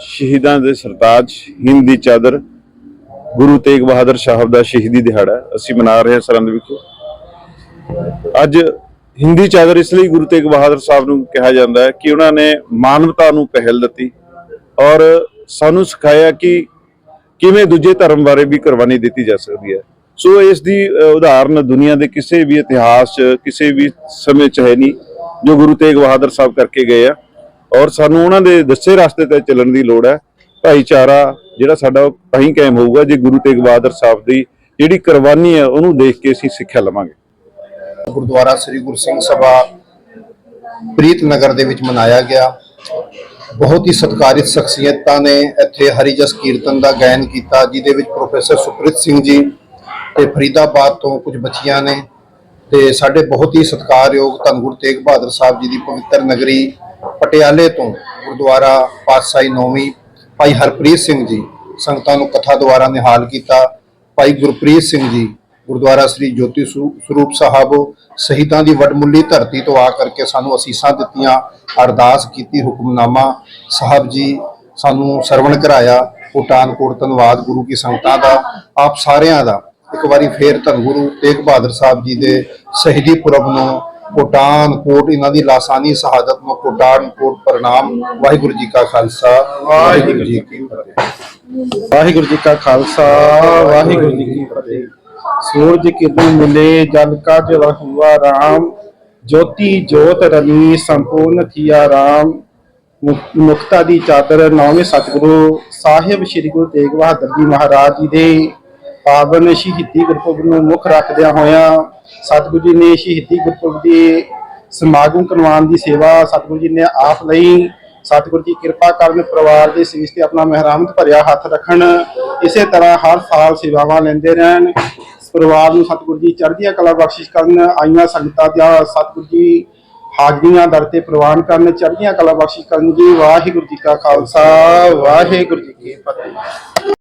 ਸ਼ਹੀਦਾਂ ਦੇ ਸਰਤਾਜ, ਹਿੰਦ ਦੀ ਚਾਦਰ, ਗੁਰੂ ਤੇਗ ਬਹਾਦਰ ਸਾਹਿਬ ਦਾ ਸ਼ਹੀਦੀ ਦਿਹਾੜਾ ਅਸੀਂ ਮਨਾ ਰਹੇ ਹਾਂ ਸਰੰਦ ਵਿਖੇ। ਅੱਜ ਹਿੰਦੀ ਚਾਦਰ ਇਸ ਲਈ ਗੁਰੂ ਤੇਗ ਬਹਾਦਰ ਸਾਹਿਬ ਨੂੰ ਕਿਹਾ ਜਾਂਦਾ ਹੈ ਕਿ ਉਹਨਾਂ ਨੇ ਮਾਨਵਤਾ ਨੂੰ ਪਹਿਲ ਦਿੱਤੀ ਔਰ ਸਾਨੂੰ ਸਿਖਾਇਆ ਕਿ ਕਿਵੇਂ ਦੂਜੇ ਧਰਮ ਬਾਰੇ ਵੀ ਕੁਰਬਾਨੀ ਦਿੱਤੀ ਜਾ ਸਕਦੀ ਹੈ। ਸੋ ਇਸ ਦੀ ਉਦਾਹਰਨ ਦੁਨੀਆ ਦੇ ਕਿਸੇ ਵੀ ਇਤਿਹਾਸ 'ਚ, ਕਿਸੇ ਵੀ ਸਮੇਂ 'ਚ ਹੈ ਨਹੀਂ, ਜੋ ਗੁਰੂ ਤੇਗ ਬਹਾਦਰ ਸਾਹਿਬ ਕਰਕੇ ਗਏ ਆ। ਔਰ ਸਾਨੂੰ ਉਹਨਾਂ ਦੇ ਦੱਸੇ ਰਸਤੇ ਤੇ ਚੱਲਣ ਦੀ ਲੋੜ ਹੈ। ਭਾਈਚਾਰਾ ਜਿਹੜਾ ਸਾਡਾ ਉਹ ਤਾਂ ਹੀ ਕਾਇਮ ਹੋਊਗਾ ਜੇ ਗੁਰੂ ਤੇਗ ਬਹਾਦਰ ਸਾਹਿਬ ਦੀ ਜਿਹੜੀ ਕੁਰਬਾਨੀ ਹੈ ਉਹਨੂੰ ਦੇਖ ਕੇ ਅਸੀਂ ਸਿੱਖਿਆ ਲਵਾਂਗੇ। ਗੁਰਦੁਆਰਾ ਸ੍ਰੀ ਗੁਰੂ ਸਿੰਘ ਸਭਾ ਪ੍ਰੀਤ ਨਗਰ ਦੇ ਵਿੱਚ ਮਨਾਇਆ ਗਿਆ। ਬਹੁਤ ਹੀ ਸਤਿਕਾਰਿਤ ਸ਼ਖਸੀਅਤਾਂ ਨੇ ਇੱਥੇ ਹਰੀਜਸ ਕੀਰਤਨ ਦਾ ਗਾਇਨ ਕੀਤਾ, ਜਿਹਦੇ ਵਿੱਚ ਪ੍ਰੋਫੈਸਰ ਸੁਪ੍ਰਿਤ ਸਿੰਘ ਜੀ ਤੇ ਫਰੀਦਾਬਾਦ ਤੋਂ ਕੁਝ ਬੱਚੀਆਂ ਨੇ। ਤੇ ਸਾਡੇ ਬਹੁਤ ਹੀ ਸਤਿਕਾਰਯੋਗ ਧੰਨ ਗੁਰੂ ਤੇਗ ਬਹਾਦਰ ਸਾਹਿਬ ਜੀ ਦੀ ਪਵਿੱਤਰ ਨਗਰੀ ਪਟਿਆਲੇ ਤੋਂ ਗੁਰਦੁਆਰਾ ਪਾਤਸ਼ਾਹੀ ਨੌਵੀਂ ਭਾਈ ਹਰਪ੍ਰੀਤ ਸਿੰਘ ਜੀ ਸੰਗਤਾਂ ਨੂੰ ਕਥਾ ਦੁਆਰਾ ਨਿਹਾਲ ਕੀਤਾ। ਭਾਈ ਗੁਰਪ੍ਰੀਤ ਸਿੰਘ ਜੀ ਗੁਰਦੁਆਰਾ ਸ੍ਰੀ ਜੋਤੀ ਸਰੂਪ ਸਾਹਿਬ ਸ਼ਹੀਦਾਂ ਦੀ ਵਡਮੁੱਲੀ ਧਰਤੀ ਤੋਂ ਆ ਕਰਕੇ ਸਾਨੂੰ ਅਸੀਸਾਂ ਦਿੱਤੀਆਂ। ਅਰਦਾਸ ਕੀਤੀ, ਹੁਕਮਨਾਮਾ ਸਾਹਿਬ ਜੀ ਸਾਨੂੰ ਸਰਵਣ ਕਰਾਇਆ। ਕੋਟਾਨ ਧੰਨਵਾਦ ਗੁਰੂ ਕੀ ਸੰਗਤਾਂ ਦਾ, ਆਪ ਸਾਰਿਆਂ ਦਾ। ਇੱਕ ਵਾਰੀ ਫੇਰ ਧੰਨ ਗੁਰੂ ਤੇਗ ਬਹਾਦਰ ਸਾਹਿਬ ਜੀ ਦੇ ਸ਼ਹੀਦੀ ਪੁਰਬ ਨੂੰ ਕੋਟਾਨ ਕੋਟ, ਇਹਨਾਂ ਦੀ ਲਾਸਾਨੀ ਸ਼ਹਾਦਤ ਨੂੰ ਕੋਟਾਨ ਕੋਟ ਪ੍ਰਣਾਮ, ਵਾਹਿਗੁਰੂ ਜੀ ਕਾ ਖਾਲਸਾ, ਵਾਹਿਗੁਰੂ ਜੀ ਕੀ ਫਤਿਹ। ਵਾਹਿਗੁਰੂ ਜੀ ਕਾ ਖਾਲਸਾ, ਵਾਹਿਗੁਰੂ ਜੀ ਕੀ ਫਤਿਹ। ਸੂਰਜ ਕਿਰਨ ਮਿਲੇ, ਜਲ ਕਾਜ ਰਹੂਆ ਰਾਮ। ਜੋਤੀ ਜੋਤ ਰਨੀ ਸੰਪੂਰਨ ਥੀਆ ਰਾਮ। ਮੁਕਤਾ ਦੀ ਚਾਦਰ ਨੌਵੇਂ ਸਤਿਗੁਰੂ, ਸਾਹਿਬ ਸ੍ਰੀ ਗੁਰੂ ਤੇਗ ਬਹਾਦਰ ਜੀ ਮਹਾਰਾਜ ਜੀ ਦੇ ਪਾਵਨ ਸ਼ਹੀਦੀ ਗੁਰਪੁਰਬ ਨੂੰ ਮੁੱਖ ਰੱਖਦਿਆਂ ਹੋਇਆਂ ਸਤਿਗੁਰੂ ਜੀ ਨੇ ਸ਼ਹੀਦੀ ਗੁਰਪੁਰਬ ਦੀ ਸਮਾਗਮ ਕਰਵਾਉਣ ਦੀ ਸੇਵਾ ਸਤਿਗੁਰੂ ਜੀ ਨੇ ਆਪ ਲਈ। ਸਤਿਗੁਰੂ ਜੀ ਕਿਰਪਾ ਕਰਨ ਪਰਿਵਾਰ ਦੇ ਸੀਸ ਤੇ ਆਪਣਾ ਮਹਿਰਾਮਤ ਭਰਿਆ ਹੱਥ ਰੱਖਣ। ਇਸੇ ਤਰ੍ਹਾਂ ਹਰ ਸਾਲ ਸੇਵਾਵਾਂ ਲੈਂਦੇ ਰਹਿਣ। ਪਰਿਵਾਰ ਨੂੰ ਸਤਿਗੁਰੂ ਜੀ ਚੜ੍ਹਦੀਆਂ ਕਲਾ ਬਖਸ਼ਿਸ਼ ਕਰਨ, ਆਈਆਂ ਸੰਗਤਾਂ ਦਾ ਸਤਿਗੁਰੂ ਜੀ ਹਾਜ਼ਰੀਆਂ ਦਰ ਤੇ ਪ੍ਰਵਾਨ ਕਰਨ, ਚੜ੍ਹਦੀਆਂ ਕਲਾ ਬਖਸ਼ਿਸ਼ ਕਰਨ ਜੀ। ਵਾਹਿਗੁਰੂ ਜੀ ਕਾ ਖਾਲਸਾ, ਵਾਹਿਗੁਰੂ ਜੀ ਕੀ ਫਤਿਹ।